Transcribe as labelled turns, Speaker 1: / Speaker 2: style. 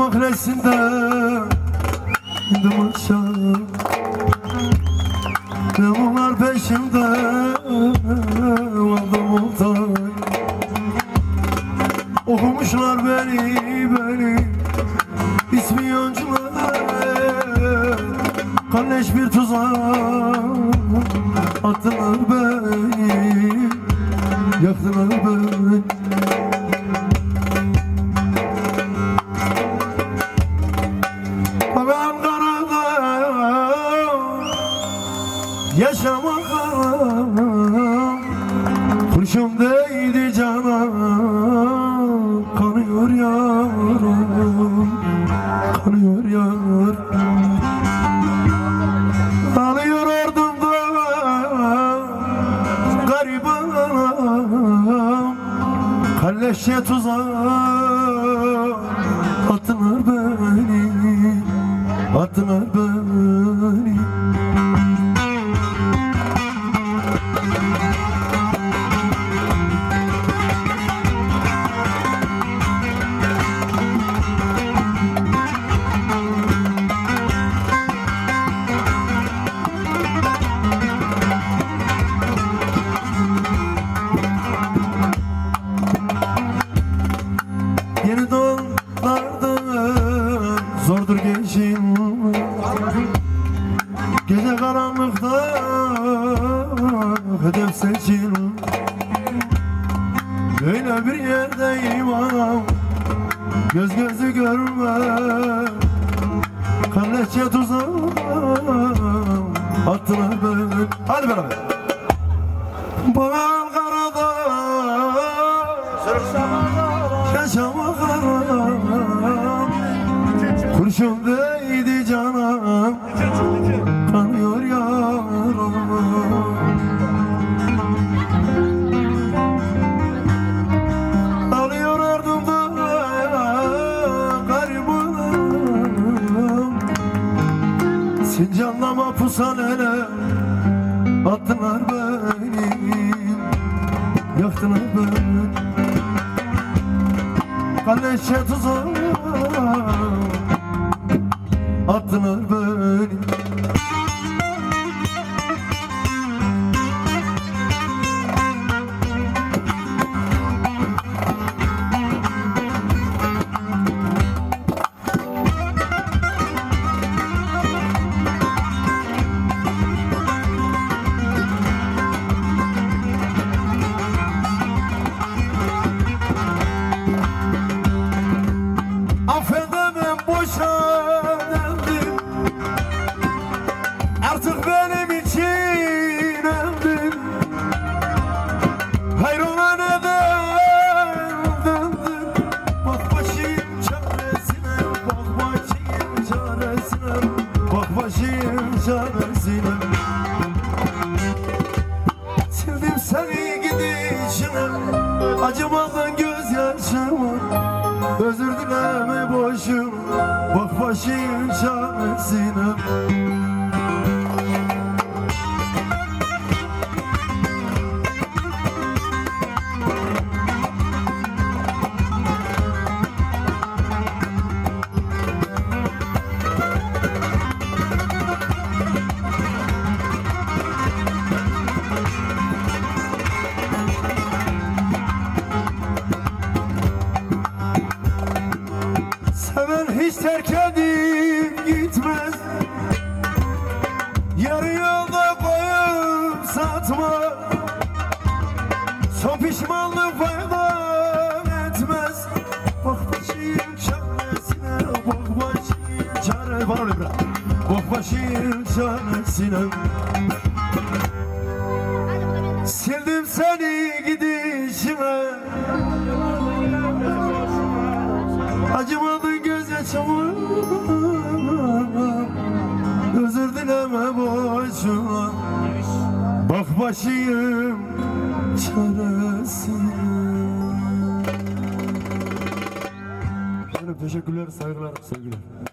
Speaker 1: çaresinde indim aşağı Demolar peşimde aldım oltay Okumuşlar beni beni. İsmi yoncular Kalleş bir tuzak Attılar beni. Yaktılar beni değdi cana Kanıyor yarım Kanıyor yar Alıyor ardımdan Gariban Kalleşe tuzak Attılar beni Attılar beni zordur geçim Gece karanlıkta hedef seçim Böyle bir yerdeyim anam. Göz gözü görme. Kalleşçe tuzağım. Attılar beni. Hadi beraber. Bana Ankara'da Yaşamak haram Değdi canım Kanıyor yaram Alıyor ardımda garibanım Sincan'la mapushanene Attılar beni. Yaktılar beni. Kalleşe tuzağa Attılar beni Artık benim için öldüm. Hayrola neden döndüm Bak başım çaresine Bak başım çaresine Bak başım çaresine. Sildim seni gidişine Acımadan gözyaşıma Özür dileme boşum Bak başım çaresine hiç terk edip gitmez. Yarı yolda koyup satma. Son pişmanlık fayda etmez. Bak başım çaresine Bak başım çare Bana öyle bırak Bak başım çaresine Gözyaşıma Özür dileme boşuna. Bak başım çaresine. Teşekkürler, saygılar, sevgiler.